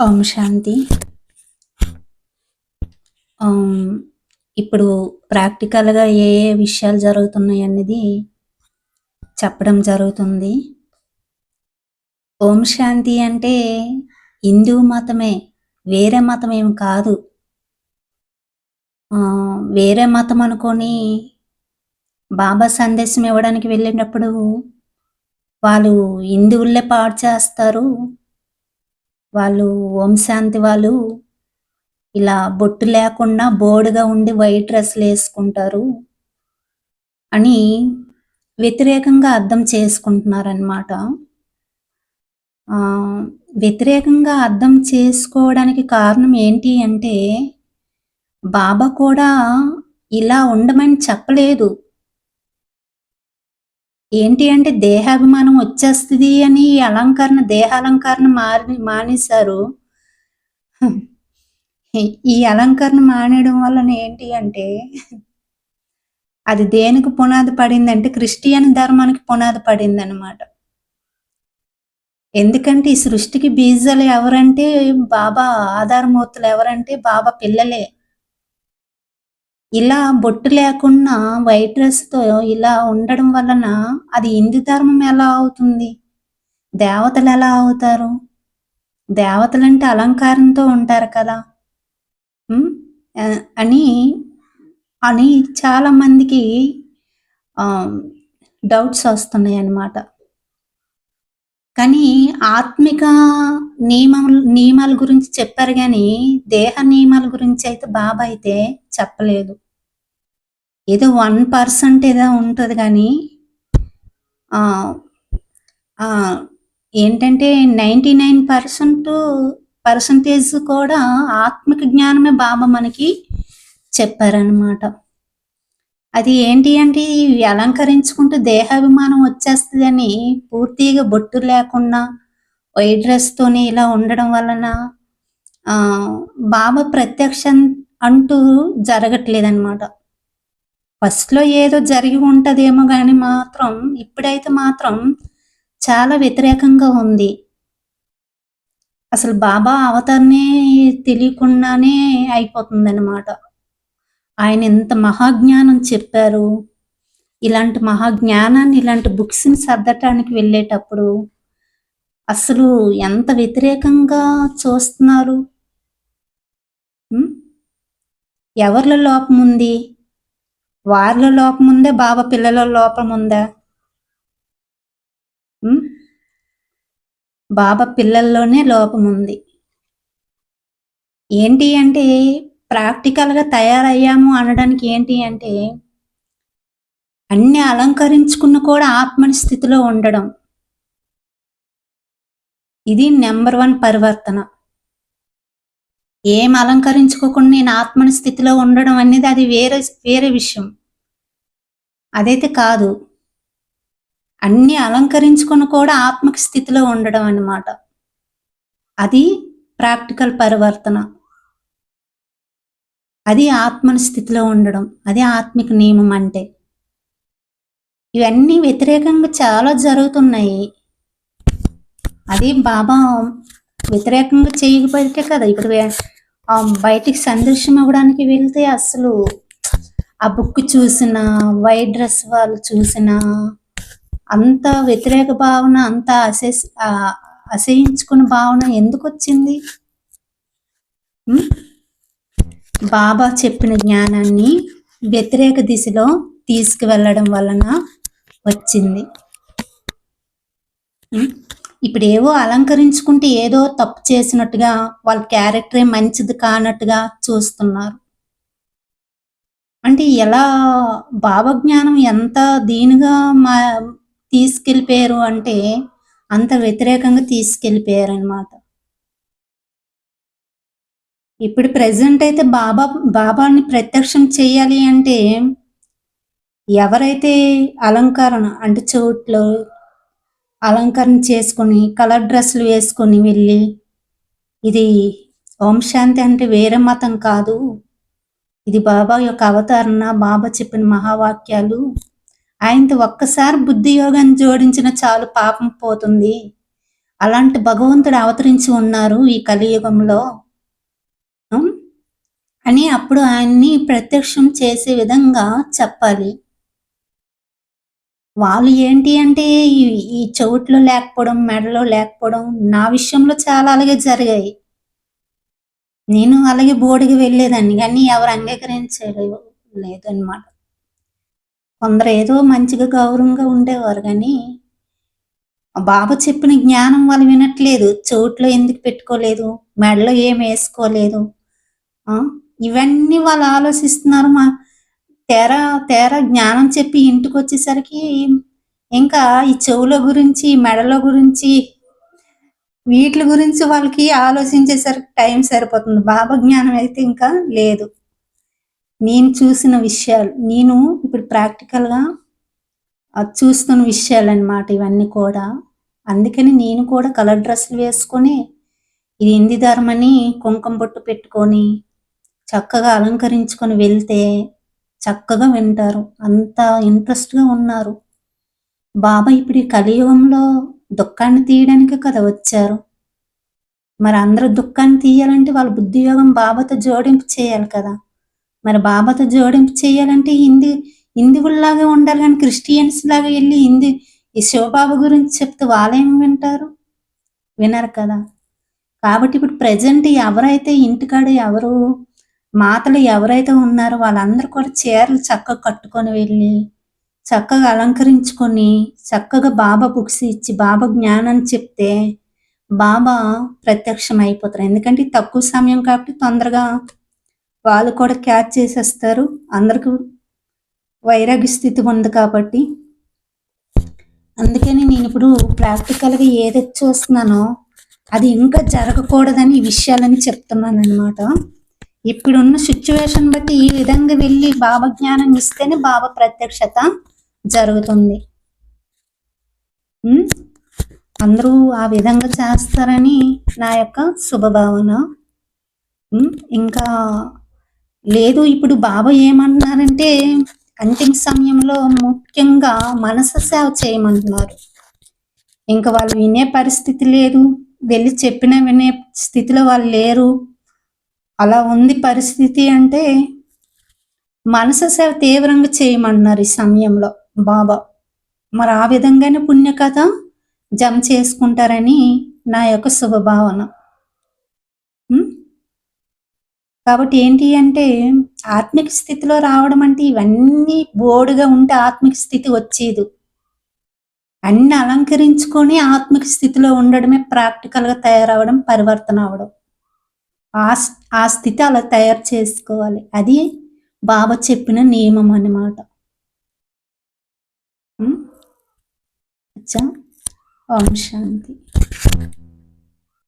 ఓం శాంతి. ఇప్పుడు ప్రాక్టికల్గా ఏ ఏ విషయాలు జరుగుతున్నాయి అనేది చెప్పడం జరుగుతుంది. ఓం శాంతి అంటే హిందూ మతమే వేరే మతం ఏం కాదు. ఆ, వేరే మతం అనుకొని బాబా సందేశం ఇవ్వడానికి వెళ్ళినప్పుడు వాళ్ళు హిందువులే పాడు చేస్తారు. వాళ్ళు ఓం శాంతి వాళ్ళు ఇలా బొట్టు లేకుండా బోర్డుగా ఉండి వైట్ డ్రెస్లు వేసుకుంటారు అని వ్యతిరేకంగా అర్థం చేసుకుంటున్నారనమాట వ్యతిరేకంగా అర్థం చేసుకోవడానికి కారణం ఏంటి అంటే బాబా కూడా ఇలా ఉండమని చెప్పలేదు. ఏంటి అంటే దేహాభిమానం వచ్చేస్తుంది అని ఈ అలంకరణ దేహాలంకరణ మారి మానేశారు. ఈ అలంకరణ మానేయడం వలన ఏంటి అంటే అది దేనికి పునాది పడింది అంటే క్రిస్టియన్ ధర్మానికి పునాది పడింది అనమాట ఎందుకంటే ఈ సృష్టికి బీజాలు ఎవరంటే బాబా ఆధారమూర్తులు ఎవరంటే బాబా పిల్లలే. ఇలా బొట్టు లేకుండా వైట్ డ్రెస్తో ఇలా ఉండడం వలన అది హిందూ ధర్మం ఎలా అవుతుంది? దేవతలు ఎలా అవుతారు? దేవతలంటే అలంకారంతో ఉంటారు కదా. అని అని చాలా మందికి డౌట్స్ వస్తున్నాయి అన్నమాట. కానీ ఆత్మిక నియమం నియమాల గురించి చెప్పారు కానీ దేహ నియమాల గురించి అయితే బాబా అయితే చెప్పలేదు. ఏదో వన్ పర్సెంట్ ఏదో ఉంటుంది కానీ ఆ, ఆ, ఏంటంటే నైంటీ నైన్ పర్సెంట్ పర్సంటేజ్ కూడా ఆత్మిక జ్ఞానమే బాబా మనకి చెప్పారనమాట అది ఏంటి అంటే ఇవి అలంకరించుకుంటూ దేహాభిమానం వచ్చేస్తుందని పూర్తిగా బొట్టు లేకుండా వైట్ డ్రెస్తోని ఇలా ఉండడం వలన ఆ, బాబా ప్రత్యక్షం అంటూ జరగట్లేదన్నమాట. ఫస్ట్లో ఏదో జరిగి ఉంటుందేమో కానీ మాత్రం ఇప్పుడైతే మాత్రం చాలా వ్యతిరేకంగా ఉంది. అసలు బాబా అవతారనే తెలియకుండానే అయిపోతుందన్నమాట. ఆయన ఎంత మహాజ్ఞానం చెప్పారు. ఇలాంటి మహాజ్ఞానాన్ని ఇలాంటి బుక్స్ని సర్దటానికి వెళ్ళేటప్పుడు అసలు ఎంత వ్యతిరేకంగా చూస్తున్నారు? ఎవరిలో లోపం ఉంది వారిలో లోపముందా బాబా పిల్లల లోపం ఉందా బాబా పిల్లల్లోనే లోపం ఉంది ఏంటి అంటే ప్రాక్టికల్గా తయారయ్యాము అనడానికి ఏంటి అంటే అన్ని అలంకరించుకున్న కూడా ఆత్మని స్థితిలో ఉండడం. ఇది నెంబర్ వన్ పరివర్తన. ఏం అలంకరించుకోకుండా నేను ఆత్మని స్థితిలో ఉండడం అనేది అది వేరే వేరే విషయం. అదైతే కాదు. అన్ని అలంకరించుకుని కూడా ఆత్మక స్థితిలో ఉండడం అన్నమాట. అది ప్రాక్టికల్ పరివర్తన. అది ఆత్మని స్థితిలో ఉండడం. అది ఆత్మిక నియమం అంటే. ఇవన్నీ వ్యతిరేకంగా చాలా జరుగుతున్నాయి. అది బాబా వ్యతిరేకంగా చేయకపోతే కదా ఇప్పుడు బయటికి సందర్శనం అవ్వడానికి వెళ్తే అసలు ఆ బుక్ చూసిన వైట్ డ్రెస్ వాళ్ళు చూసిన అంత వ్యతిరేక భావన అంత అసే ఆ, అసహించుకున్న భావన ఎందుకు వచ్చింది? బాబా చెప్పిన జ్ఞానాన్ని వ్యతిరేక దిశలో తీసుకువెళ్ళడం వలన వచ్చింది. ఇప్పుడు ఏవో అలంకరించుకుంటే ఏదో తప్పు చేసినట్టుగా వాళ్ళ క్యారెక్టరే మంచిది కానట్టుగా చూస్తున్నారు. అంటే ఎలా బాబా జ్ఞానం ఎంత దీనిగా మా తీసుకెళ్ళిపోయారు అంటే అంత వ్యతిరేకంగా తీసుకెళ్ళిపోయారనమాట ఇప్పుడు ప్రజెంట్ అయితే బాబా బాబాని ప్రత్యక్షం చేయాలి అంటే ఎవరైతే అలంకరణ అంటే చోట్లో అలంకరణ చేసుకొని కలర్ డ్రెస్సులు వేసుకొని వెళ్ళి ఇది ఓం శాంతి అంటే వేరే మతం కాదు. ఇది బాబా యొక్క అవతారణ బాబా చెప్పిన మహావాక్యాలు. ఆయనతో ఒక్కసారి బుద్ధి యోగాన్ని జోడించిన చాలు పాపం పోతుంది. అలాంటి భగవంతుడు అవతరించి ఉన్నారు ఈ కలియుగంలో. అని అప్పుడు ఆయన్ని ప్రత్యక్షం చేసే విధంగా చెప్పాలి. వాళ్ళు ఏంటి అంటే ఈ చెవుట్లో లేకపోవడం మెడలో లేకపోవడం నా విషయంలో చాలా అలాగే జరిగాయి. నేను అలాగే బోర్డుకి వెళ్ళేదాన్ని కానీ ఎవరు అంగీకరించలేదు లేదన్నమాట. కొందరు ఏదో మంచిగా గౌరవంగా ఉండేవారు కానీ బాబు చెప్పిన జ్ఞానం వాళ్ళు వినట్లేదు. చెవుట్లో ఎందుకు పెట్టుకోలేదు మెడలో ఏం వేసుకోలేదు ఆ, ఇవన్నీ వాళ్ళు ఆలోచిస్తున్నారు మా తేరా తేర జ్ఞానం చెప్పి ఇంటికి వచ్చేసరికి ఇంకా ఈ చెవుల గురించి మెడల గురించి వీటి గురించి వాళ్ళకి ఆలోచించేసరికి టైం సరిపోతుంది. బాబా జ్ఞానం అయితే ఇంకా లేదు. నేను చూసిన విషయాలు నేను ఇప్పుడు ప్రాక్టికల్గా చూస్తున్న విషయాలు అన్నమాట ఇవన్నీ కూడా. అందుకని నేను కూడా కలర్ డ్రెస్సులు వేసుకొని ఇది ఇంది ధర్మని కుంకుమ బొట్టు పెట్టుకొని చక్కగా అలంకరించుకొని వెళ్తే చక్కగా వింటారు. అంత ఇంట్రెస్ట్గా ఉన్నారు. బాబా ఇప్పుడు ఈ కలియుగంలో దుఃఖాన్ని తీయడానికి కదా వచ్చారు. మరి అందరూ దుఃఖాన్ని తీయాలంటే వాళ్ళ బుద్ధి యోగం బాబాతో జోడింపు చేయాలి కదా. మరి బాబాతో జోడింపు చేయాలంటే హిందీ హిందువుల్లాగా ఉండాలి కానీ క్రిస్టియన్స్ లాగా వెళ్ళి హిందీ ఈ శివబాబు గురించి చెప్తే వాళ్ళేం వింటారు? వినరు కదా. కాబట్టి ఇప్పుడు ప్రజెంట్ ఎవరైతే ఇంటికాడ ఎవరు మాతలు ఎవరైతే ఉన్నారో వాళ్ళందరూ కూడా చీరలు చక్కగా కట్టుకొని వెళ్ళి చక్కగా అలంకరించుకొని చక్కగా బాబా బుక్స్ ఇచ్చి బాబా జ్ఞానం చెప్తే బాబా ప్రత్యక్షం అయిపోతారు ఎందుకంటే తక్కువ సమయం కాబట్టి తొందరగా వాళ్ళు కూడా క్యాచ్ చేసేస్తారు. అందరికి వైరాగ్య స్థితి ఉంది కాబట్టి. అందుకని నేను ఇప్పుడు ప్రాక్టికల్గా ఏదైతే చూస్తున్నానో అది ఇంకా జరగకూడదని ఈ విషయాలని చెప్తున్నాను అనమాట ఇప్పుడున్న సిచ్యువేషన్ బట్టి ఈ విధంగా వెళ్ళి బాబా జ్ఞానం ఇస్తేనే బాబ ప్రత్యక్షత జరుగుతుంది. అందరూ ఆ విధంగా చేస్తారని నా యొక్క శుభభావన. ఇంకా లేదు ఇప్పుడు బాబా ఏమంటున్నారంటే అంతిమ సమయంలో ముఖ్యంగా మనసు సేవ చేయమంటున్నారు. ఇంకా వాళ్ళు వినే పరిస్థితి లేదు. వెళ్ళి చెప్పిన వినే స్థితిలో వాళ్ళు లేరు. అలా ఉంది పరిస్థితి అంటే మనసు సేవ తీవ్రంగా చేయమంటున్నారు ఈ సమయంలో బాబా. మరి ఆ విధంగానే పుణ్యకథ జమ చేసుకుంటారని నా యొక్క శుభభావన. కాబట్టి ఏంటి అంటే ఆత్మిక స్థితిలో రావడం అంటే ఇవన్నీ బోర్డుగా ఉంటే ఆత్మిక స్థితి వచ్చేది. అన్ని అలంకరించుకొని ఆత్మిక స్థితిలో ఉండడమే ప్రాక్టికల్గా తయారవడం పరివర్తన అవడం. ఆ ఆ స్థితి అలా తయారు చేసుకోవాలి. అది బాబా చెప్పిన నియమం అన్నమాట. అచ్చా. ఓం శాంతి.